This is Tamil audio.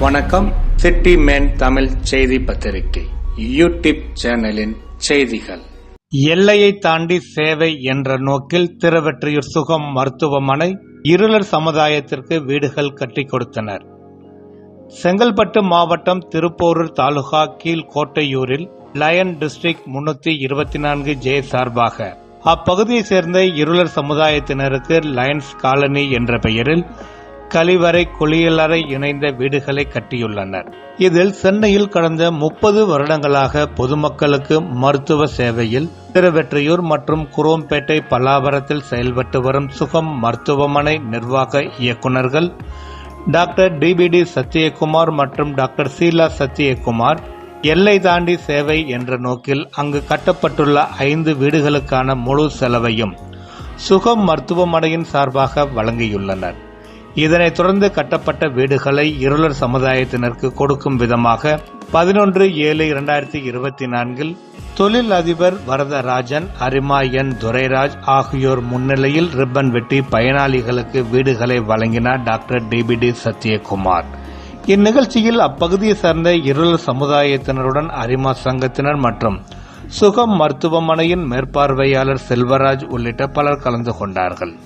வணக்கம். சிட்டி மேன் தமிழ் செய்தி பத்திரிகை யூடியூப் சேனலின் செய்திகள். எல்லையை தாண்டி சேவை என்ற நோக்கில் திருவெற்றியூர் சுகம் மருத்துவமனை இருளர் சமுதாயத்திற்கு வீடுகள் கட்டிக் கொடுத்தனர். செங்கல்பட்டு மாவட்டம் திருப்போரூர் தாலுகா கீழ்கோட்டையூரில் லயன் டிஸ்ட்ரிக்ட் முன்னூத்தி இருபத்தி நான்கு ஜே சார்பாக. அப்பகுதியைச் சேர்ந்த இருளர் சமுதாயத்தினருக்கு லயன்ஸ் காலனி என்ற பெயரில் கழிவறை குளியலறை இணைந்த வீடுகளை கட்டியுள்ளனர். இதில் சென்னையில் கடந்த முப்பது வருடங்களாக பொதுமக்களுக்கு மருத்துவ சேவையில் திருவெற்றியூர் மற்றும் குரோம்பேட்டை பல்லாவரத்தில் செயல்பட்டு வரும் சுகம் மருத்துவமனை நிர்வாக இயக்குநர்கள் டாக்டர் டிபிடி சத்யகுமார் மற்றும் டாக்டர் சீலா சத்யகுமார் எல்லை தாண்டி சேவை என்ற நோக்கில் அங்கு கட்டப்பட்டுள்ள ஐந்து வீடுகளுக்கான முழு செலவையும் சுகம் மருத்துவமனையின் சார்பாக வழங்கியுள்ளனர். இதனைத் தொடர்ந்து கட்டப்பட்ட வீடுகளை இருளர் சமுதாயத்தினருக்கு கொடுக்கும் விதமாக பதினொன்று ஏழு இரண்டாயிரத்தி இருபத்தி நான்கில் தொழில் அதிபர் வரதராஜன் அரிமா என் துரைராஜ் ஆகியோர் முன்னிலையில் ரிப்பன் வெட்டி பயனாளிகளுக்கு வீடுகளை வழங்கினார் டாக்டர் டிபிடி சத்யகுமார். இந்நிகழ்ச்சியில் அப்பகுதியை சார்ந்த இருளர் சமுதாயத்தினருடன் அரிமா சங்கத்தினர் மற்றும் சுகம் மருத்துவமனையின் மேற்பார்வையாளர் செல்வராஜ் உள்ளிட்ட பலர் கலந்து கொண்டார்கள்.